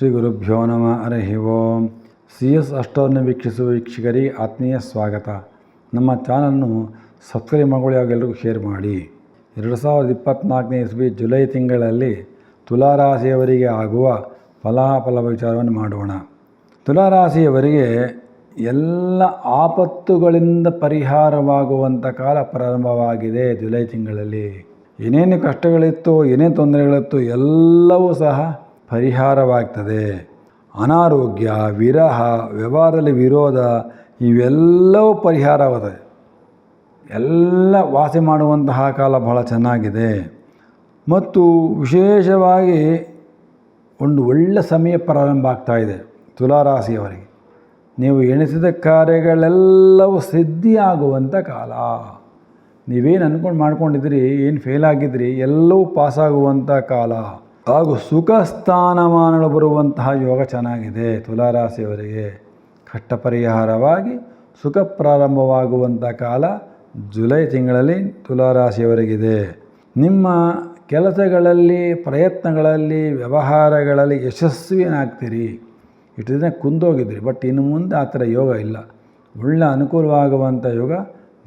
ಶ್ರೀ ಗುರುಭ್ಯೋ ನಮ. ಹರಿ ಓಂ. C S ಅಷ್ಟವನ್ನು ವೀಕ್ಷಿಸುವ ವೀಕ್ಷಕರಿಗೆ ಆತ್ಮೀಯ ಸ್ವಾಗತ. ನಮ್ಮ ಚಾನಲನ್ನು ಸಬ್ಸ್ಕ್ರೈಬ್ ಮಾಡಿಕೊಳ್ಳಿ ಹಾಗೂ ಎಲ್ರಿಗೂ ಶೇರ್ ಮಾಡಿ. ಎರಡು ಸಾವಿರದ ಇಪ್ಪತ್ತ್ನಾಲ್ಕನೇ ಇಸ್ವಿ ಜುಲೈ ತಿಂಗಳಲ್ಲಿ ತುಲಾರಾಶಿಯವರಿಗೆ ಆಗುವ ಫಲಾಫಲ ವಿಚಾರವನ್ನು ಮಾಡೋಣ. ತುಲಾರಾಶಿಯವರಿಗೆ ಎಲ್ಲ ಆಪತ್ತುಗಳಿಂದ ಪರಿಹಾರವಾಗುವಂಥ ಕಾಲ ಪ್ರಾರಂಭವಾಗಿದೆ ಜುಲೈ ತಿಂಗಳಲ್ಲಿ. ಏನೇನು ಕಷ್ಟಗಳಿತ್ತು, ಏನೇನು ತೊಂದರೆಗಳಿತ್ತು ಎಲ್ಲವೂ ಸಹ ಪರಿಹಾರವಾಗ್ತದೆ. ಅನಾರೋಗ್ಯ, ವಿರಹ, ವ್ಯವಹಾರದಲ್ಲಿ ವಿರೋಧ, ಇವೆಲ್ಲವೂ ಪರಿಹಾರವಾದ ಎಲ್ಲ ವಾಸಿ ಮಾಡುವಂತಹ ಕಾಲ ಬಹಳ ಚೆನ್ನಾಗಿದೆ. ಮತ್ತು ವಿಶೇಷವಾಗಿ ಒಂದು ಒಳ್ಳೆ ಸಮಯ ಪ್ರಾರಂಭ ಆಗ್ತಾಯಿದೆ ತುಲಾರಾಶಿಯವರಿಗೆ. ನೀವು ಎಣಿಸಿದ ಕಾರ್ಯಗಳೆಲ್ಲವೂ ಸಿದ್ಧಿಯಾಗುವಂಥ ಕಾಲ. ನೀವೇನು ಅಂದ್ಕೊಂಡು ಮಾಡ್ಕೊಂಡಿದ್ರಿ ಏನು ಫೇಲ್ ಆಗಿದ್ರಿ ಎಲ್ಲವೂ ಪಾಸಾಗುವಂಥ ಕಾಲ. ಹಾಗೂ ಸುಖ ಸ್ಥಾನಮಾನಗಳು ಬರುವಂತಹ ಯೋಗ ಚೆನ್ನಾಗಿದೆ. ತುಲಾರಾಶಿಯವರಿಗೆ ಕಷ್ಟ ಪರಿಹಾರವಾಗಿ ಸುಖ ಪ್ರಾರಂಭವಾಗುವಂಥ ಕಾಲ ಜುಲೈ ತಿಂಗಳಲ್ಲಿ ತುಲಾರಾಶಿಯವರಿಗಿದೆ. ನಿಮ್ಮ ಕೆಲಸಗಳಲ್ಲಿ, ಪ್ರಯತ್ನಗಳಲ್ಲಿ, ವ್ಯವಹಾರಗಳಲ್ಲಿ ಯಶಸ್ವಿನಾಗ್ತೀರಿ ಇಷ್ಟು ದಿನ ಕುಂದೋಗಿದ್ರಿ, ಬಟ್ ಇನ್ನು ಮುಂದೆ ಆ ಥರ ಯೋಗ ಇಲ್ಲ. ಒಳ್ಳೆ ಅನುಕೂಲವಾಗುವಂಥ ಯೋಗ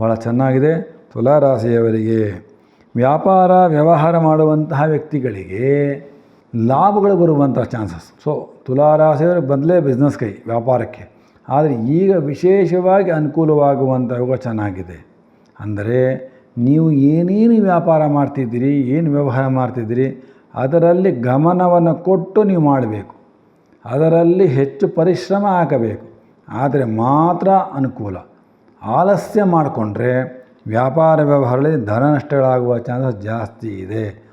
ಭಾಳ ಚೆನ್ನಾಗಿದೆ ತುಲಾರಾಶಿಯವರಿಗೆ. ವ್ಯಾಪಾರ, ವ್ಯವಹಾರ ಮಾಡುವಂತಹ ವ್ಯಕ್ತಿಗಳಿಗೆ ಲಾಭಗಳು ಬರುವಂತಹ ಚಾನ್ಸಸ್ ಸೊ ತುಲಾರಾಶಿಯವರು ಬದಲೇ ಬಿಸ್ನೆಸ್ ಕೈ, ವ್ಯಾಪಾರಕ್ಕೆ. ಆದರೆ ಈಗ ವಿಶೇಷವಾಗಿ ಅನುಕೂಲವಾಗುವಂಥ ಯೋಗ ಚೆನ್ನಾಗಿದೆ. ಅಂದರೆ ನೀವು ಏನೇನು ವ್ಯಾಪಾರ ಮಾಡ್ತಿದ್ದೀರಿ, ಏನು ವ್ಯವಹಾರ ಮಾಡ್ತಿದ್ದೀರಿ, ಅದರಲ್ಲಿ ಗಮನವನ್ನು ಕೊಟ್ಟು ನೀವು ಮಾಡಬೇಕು. ಅದರಲ್ಲಿ ಹೆಚ್ಚು ಪರಿಶ್ರಮ ಹಾಕಬೇಕು. ಆದರೆ ಮಾತ್ರ ಅನುಕೂಲ. ಆಲಸ್ಯ ಮಾಡಿಕೊಂಡ್ರೆ ವ್ಯಾಪಾರ ವ್ಯವಹಾರದಲ್ಲಿ ಧನ ನಷ್ಟಗಳಾಗುವ ಚಾನ್ಸಸ್ ಜಾಸ್ತಿ ಇದೆ.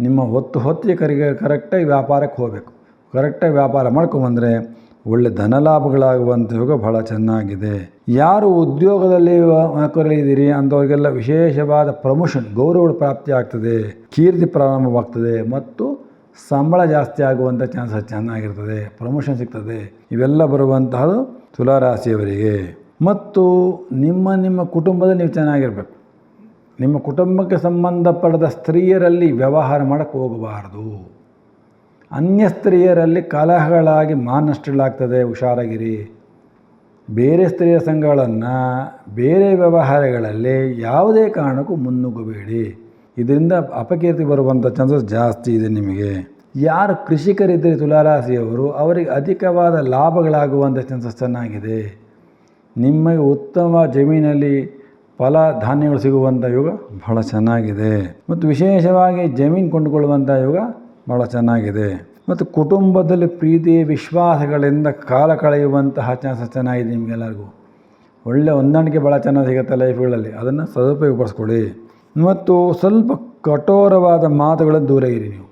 ನಿಮ್ಮ ಹೊತ್ತು ಹೊತ್ತಿಗೆ ಕರಿಗೆ, ಕರೆಕ್ಟಾಗಿ ವ್ಯಾಪಾರಕ್ಕೆ ಹೋಗಬೇಕು. ಕರೆಕ್ಟಾಗಿ ವ್ಯಾಪಾರ ಮಾಡ್ಕೊಂಬಂದರೆ ಒಳ್ಳೆ ಧನ ಲಾಭಗಳಾಗುವಂಥ ಯೋಗ ಬಹಳ ಚೆನ್ನಾಗಿದೆ. ಯಾರು ಉದ್ಯೋಗದಲ್ಲಿ ಕೊರಲಿದ್ದೀರಿ ಅಂಥವ್ರಿಗೆಲ್ಲ ವಿಶೇಷವಾದ ಪ್ರಮೋಷನ್ ಗೌರವಗಳು ಪ್ರಾಪ್ತಿ ಆಗ್ತದೆ. ಕೀರ್ತಿ ಪ್ರಾರಂಭವಾಗ್ತದೆ ಮತ್ತು ಸಂಬಳ ಜಾಸ್ತಿ ಆಗುವಂಥ ಚಾನ್ಸಸ್ ಚೆನ್ನಾಗಿರ್ತದೆ. ಪ್ರಮೋಷನ್ ಸಿಗ್ತದೆ. ಇವೆಲ್ಲ ಬರುವಂತಹದು ತುಲಾರಾಶಿಯವರಿಗೆ. ಮತ್ತು ನಿಮ್ಮ ನಿಮ್ಮ ಕುಟುಂಬದಲ್ಲಿ ನೀವು ಚೆನ್ನಾಗಿರಬೇಕು. ನಿಮ್ಮ ಕುಟುಂಬಕ್ಕೆ ಸಂಬಂಧಪಡದ ಸ್ತ್ರೀಯರಲ್ಲಿ ವ್ಯವಹಾರ ಮಾಡಕ್ಕೆ ಹೋಗಬಾರ್ದು. ಅನ್ಯ ಸ್ತ್ರೀಯರಲ್ಲಿ ಕಲಹಗಳಾಗಿ ಮಾನಷ್ಟಗಳಾಗ್ತದೆ ಹುಷಾರಾಗಿರಿ. ಬೇರೆ ಸ್ತ್ರೀಯ ಸಂಘಗಳನ್ನು ಬೇರೆ ವ್ಯವಹಾರಗಳಲ್ಲಿ ಯಾವುದೇ ಕಾರಣಕ್ಕೂ ಮುನ್ನುಗ್ಗಬೇಡಿ. ಇದರಿಂದ ಅಪಕೀರ್ತಿ ಬರುವಂಥ ಚಾನ್ಸಸ್ ಜಾಸ್ತಿ ಇದೆ ನಿಮಗೆ. ಯಾರು ಕೃಷಿಕರಿದ್ದರೆ ತುಲಾರಾಶಿಯವರು, ಅವರಿಗೆ ಅಧಿಕವಾದ ಲಾಭಗಳಾಗುವಂಥ ಚಾನ್ಸಸ್ ಚೆನ್ನಾಗಿದೆ. ನಿಮಗೆ ಉತ್ತಮ ಜಮೀನಲ್ಲಿ ಫಲ ಧಾನ್ಯಗಳು ಸಿಗುವಂಥ ಯೋಗ ಬಹಳ ಚೆನ್ನಾಗಿದೆ. ಮತ್ತು ವಿಶೇಷವಾಗಿ ಜಮೀನು ಕೊಂಡುಕೊಳ್ಳುವಂಥ ಯೋಗ ಭಾಳ ಚೆನ್ನಾಗಿದೆ. ಮತ್ತು ಕುಟುಂಬದಲ್ಲಿ ಪ್ರೀತಿ, ವಿಶ್ವಾಸಗಳಿಂದ ಕಾಲ ಕಳೆಯುವಂತಹ ಚಾನ್ಸಸ್ ಚೆನ್ನಾಗಿದೆ ನಿಮಗೆಲ್ಲರಿಗೂ. ಒಳ್ಳೆಯ ಹೊಂದಾಣಿಕೆ ಭಾಳ ಚೆನ್ನಾಗಿ ಸಿಗುತ್ತೆ ಲೈಫ್ಗಳಲ್ಲಿ. ಅದನ್ನು ಸದುಪಯೋಗಪಡಿಸ್ಕೊಳ್ಳಿ. ಮತ್ತು ಸ್ವಲ್ಪ ಕಠೋರವಾದ ಮಾತುಗಳನ್ನು ದೂರ ಇರಿ ನೀವು.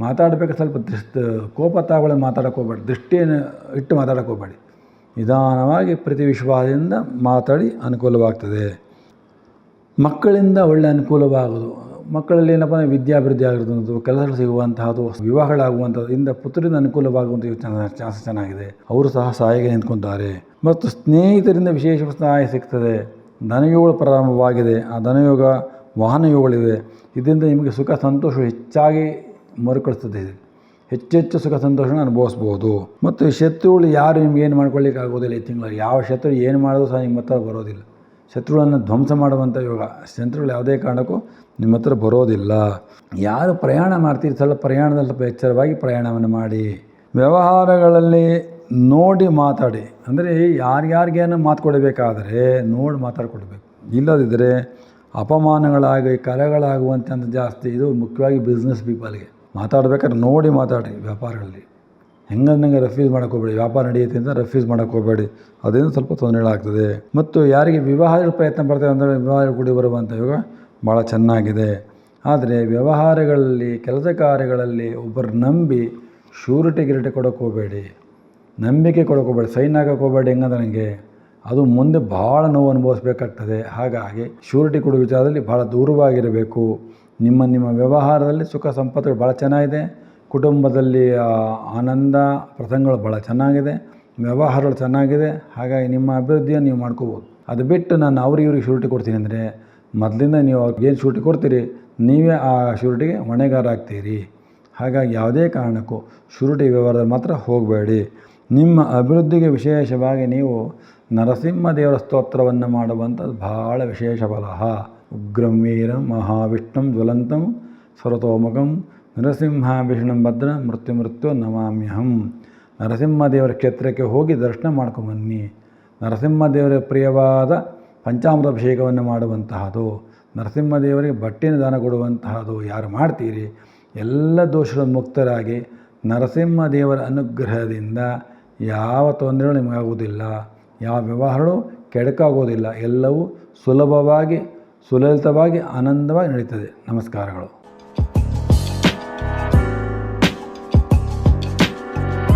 ಮಾತಾಡಬೇಕು ಸ್ವಲ್ಪ ದೃಷ್ಟ, ಕೋಪ ತಾಗಳನ್ನು ಮಾತಾಡೋಕೆ ಹೋಗ್ಬೇಡಿ. ದೃಷ್ಟಿಯನ್ನು ಇಟ್ಟು ಮಾತಾಡೋಕೆ ಹೋಗ್ಬೇಡಿ. ನಿಧಾನವಾಗಿ ಪ್ರತಿ ವಿಶ್ವಾಸದಿಂದ ಮಾತಾಡಿ ಅನುಕೂಲವಾಗ್ತದೆ. ಮಕ್ಕಳಿಂದ ಒಳ್ಳೆ ಅನುಕೂಲವಾಗೋದು ಮಕ್ಕಳಲ್ಲಿ ಏನಪ್ಪ ಅಂದರೆ ವಿದ್ಯಾಭಿವೃದ್ಧಿ ಆಗಿರೋದು ಕೆಲಸಗಳು ಸಿಗುವಂತಹದ್ದು ವಿವಾಹಗಳಾಗುವಂಥದ್ದು ಇಂದ ಪುತ್ರರಿಂದ ಅನುಕೂಲವಾಗುವಂಥ ಚಾನ್ಸ್ ಚೆನ್ನಾಗಿದೆ. ಅವರು ಸಹ ಸಹಾಯಕ್ಕೆ ನಿಂತ್ಕೊತಾರೆ ಮತ್ತು ಸ್ನೇಹಿತರಿಂದ ವಿಶೇಷ ಸಹಾಯ ಸಿಗ್ತದೆ. ಧನಯೋಗ ಪ್ರಾರಂಭವಾಗಿದೆ. ಆ ಧನಯೋಗ ವಾಹನ ಯೋಗಗಳಿವೆ ಇದರಿಂದ ನಿಮಗೆ ಸುಖ, ಸಂತೋಷ ಹೆಚ್ಚಾಗಿ ಮರುಕಳಿಸ್ತದೆ ಹೆಚ್ಚೆಚ್ಚು ಸುಖ ಸಂತೋಷನ ಅನುಭವಿಸ್ಬೋದು. ಮತ್ತು ಶತ್ರುಗಳು ಯಾರು ನಿಮ್ಗೆ ಏನು ಮಾಡ್ಕೊಳ್ಳಿಕ್ಕೆ ಆಗೋದಿಲ್ಲ ಈ ತಿಂಗಳು. ಯಾವ ಶತ್ರು ಏನು ಮಾಡೋದು ಸಹ ನಿಮ್ಮ ಹತ್ರ ಬರೋದಿಲ್ಲ. ಶತ್ರುಗಳನ್ನು ಧ್ವಂಸ ಮಾಡುವಂಥ ಯೋಗ. ಶತ್ರುಗಳು ಯಾವುದೇ ಕಾರಣಕ್ಕೂ ನಿಮ್ಮ ಹತ್ರ ಬರೋದಿಲ್ಲ. ಯಾರು ಪ್ರಯಾಣ ಮಾಡ್ತೀರಿ ಸ್ವಲ್ಪ ಪ್ರಯಾಣದಲ್ಲಿ ಸ್ವಲ್ಪ ಎಚ್ಚರವಾಗಿ ಪ್ರಯಾಣವನ್ನು ಮಾಡಿ. ವ್ಯವಹಾರಗಳಲ್ಲಿ ನೋಡಿ ಮಾತಾಡಿ. ಅಂದರೆ ಯಾರ್ಯಾರಿಗೇನು ಮಾತು ಕೊಡಬೇಕಾದರೆ ನೋಡಿ ಮಾತಾಡಿಕೊಡ್ಬೇಕು ಇಲ್ಲದಿದ್ದರೆ ಅಪಮಾನಗಳಾಗಿ ಕರೆಗಳಾಗುವಂಥ ಜಾಸ್ತಿ ಇದು ಮುಖ್ಯವಾಗಿ ಬಿಸ್ನೆಸ್ ಪೀಪಲ್ಗೆ ಮಾತಾಡ್ಬೇಕಾದ್ರೆ ನೋಡಿ ಮಾತಾಡಿ ವ್ಯಾಪಾರಗಳಲ್ಲಿ. ಹೆಂಗಂದಂಗೆ ರೆಫ್ಯೂಸ್ ಮಾಡೋಕೆ ಹೋಗಬೇಡಿ. ವ್ಯಾಪಾರ ನಡೆಯುತ್ತೆ ಅಂತ ರೆಫ್ಯೂಸ್ ಮಾಡೋಕೆ ಹೋಗಬೇಡಿ. ಅದರಿಂದ ಸ್ವಲ್ಪ ತೊಂದರೆಗಳಾಗ್ತದೆ ಮತ್ತು ಯಾರಿಗೆ ವಿವಾಹದ ಪ್ರಯತ್ನ ಪಡ್ತೇವೆ ಅಂದರೆ ವಿವಾಹ ಕೂಡಿ ಬರುವಂಥ ಯೋಗ ಭಾಳ ಚೆನ್ನಾಗಿದೆ. ಆದರೆ ವ್ಯವಹಾರಗಳಲ್ಲಿ, ಕೆಲಸ ಕಾರ್ಯಗಳಲ್ಲಿ ಒಬ್ಬರು ನಂಬಿ ಶೂರಿಟಿ ಗಿರಿಟಿ ಕೊಡೋಕೆ ಹೋಗಬೇಡಿ. ನಂಬಿಕೆ ಕೊಡೋಕೆ ಹೋಗಬೇಡಿ. ಸೈನ್ ಹಾಕೋಕೆ ಹೋಗಬೇಡಿ ಹೆಂಗಂದ್ರೆ ನನಗೆ ಅದು ಮುಂದೆ ಭಾಳ ನೋವು ಅನುಭವಿಸ್ಬೇಕಾಗ್ತದೆ. ಹಾಗಾಗಿ ಶೂರಿಟಿ ಕೊಡೋ ವಿಚಾರದಲ್ಲಿ ಭಾಳ ದೂರವಾಗಿರಬೇಕು. ನಿಮ್ಮ ನಿಮ್ಮ ವ್ಯವಹಾರದಲ್ಲಿ ಸುಖ ಸಂಪತ್ತುಗಳು ಭಾಳ ಚೆನ್ನಾಗಿದೆ. ಕುಟುಂಬದಲ್ಲಿ ಆನಂದ, ಪ್ರಸಂಗಗಳು ಭಾಳ ಚೆನ್ನಾಗಿದೆ. ವ್ಯವಹಾರಗಳು ಚೆನ್ನಾಗಿದೆ. ಹಾಗಾಗಿ ನಿಮ್ಮ ಅಭಿವೃದ್ಧಿಯನ್ನು ನೀವು ಮಾಡ್ಕೋಬೋದು. ಅದು ಬಿಟ್ಟು ನಾನು ಅವ್ರಿಗೆ ಇವ್ರಿಗೆ ಶೂರಿಟಿ ಕೊಡ್ತೀನಿ ಅಂದರೆ, ಮೊದಲಿಂದ ನೀವು ಅವ್ರಿಗೆ ಏನು ಶೂರಿಟಿ ಕೊಡ್ತೀರಿ? ನೀವೇ ಆ ಶೂರಿಟಿಗೆ ಹೊಣೆಗಾರ ಆಗ್ತೀರಿ. ಹಾಗಾಗಿ ಯಾವುದೇ ಕಾರಣಕ್ಕೂ ಶೂರಿಟಿ ವ್ಯವಹಾರದಲ್ಲಿ ಮಾತ್ರ ಹೋಗಬೇಡಿ. ನಿಮ್ಮ ಅಭಿವೃದ್ಧಿಗೆ ವಿಶೇಷವಾಗಿ ನೀವು ನರಸಿಂಹ ದೇವರ ಸ್ತೋತ್ರವನ್ನು ಮಾಡುವಂಥದ್ದು ಭಾಳ ವಿಶೇಷ ಫಲ ಉಗ್ರಂ ವೀರಂ ಮಹಾವಿಷ್ಣುಂ ಜ್ವಲಂತಂ ಸ್ವರತೋಮುಖಂ ನರಸಿಂಹಾಭೀಷಣಂ ವಿಷ್ಣುಂ ಭದ್ರ ಮೃತ್ಯು ಮೃತ್ಯು ನಮಾಮ್ಯಹಂ ನರಸಿಂಹದೇವರ ಕ್ಷೇತ್ರಕ್ಕೆ ಹೋಗಿ ದರ್ಶನ ಮಾಡ್ಕೊಂಬನ್ನಿ ನರಸಿಂಹದೇವರ ಪ್ರಿಯವಾದ ಪಂಚಾಮೃತ ಮಾಡುವಂತಹದು, ನರಸಿಂಹದೇವರಿಗೆ ಬಟ್ಟೆನ ದಾನ ಕೊಡುವಂತಹದು ಯಾರು ಮಾಡ್ತೀರಿ? ಎಲ್ಲ ದೋಷಗಳ ಮುಕ್ತರಾಗಿ ನರಸಿಂಹದೇವರ ಅನುಗ್ರಹದಿಂದ ಯಾವ ತೊಂದರೆಗಳು ನಿಮಗಾಗುವುದಿಲ್ಲ, ಯಾವ ವ್ಯವಹಾರಗಳು ಕೆಡಕಾಗೋದಿಲ್ಲ, ಎಲ್ಲವೂ ಸುಲಭವಾಗಿ ಸುಲಲಿತವಾಗಿ ಆನಂದವಾಗಿ ನಡೀತದೆ. ನಮಸ್ಕಾರಗಳು.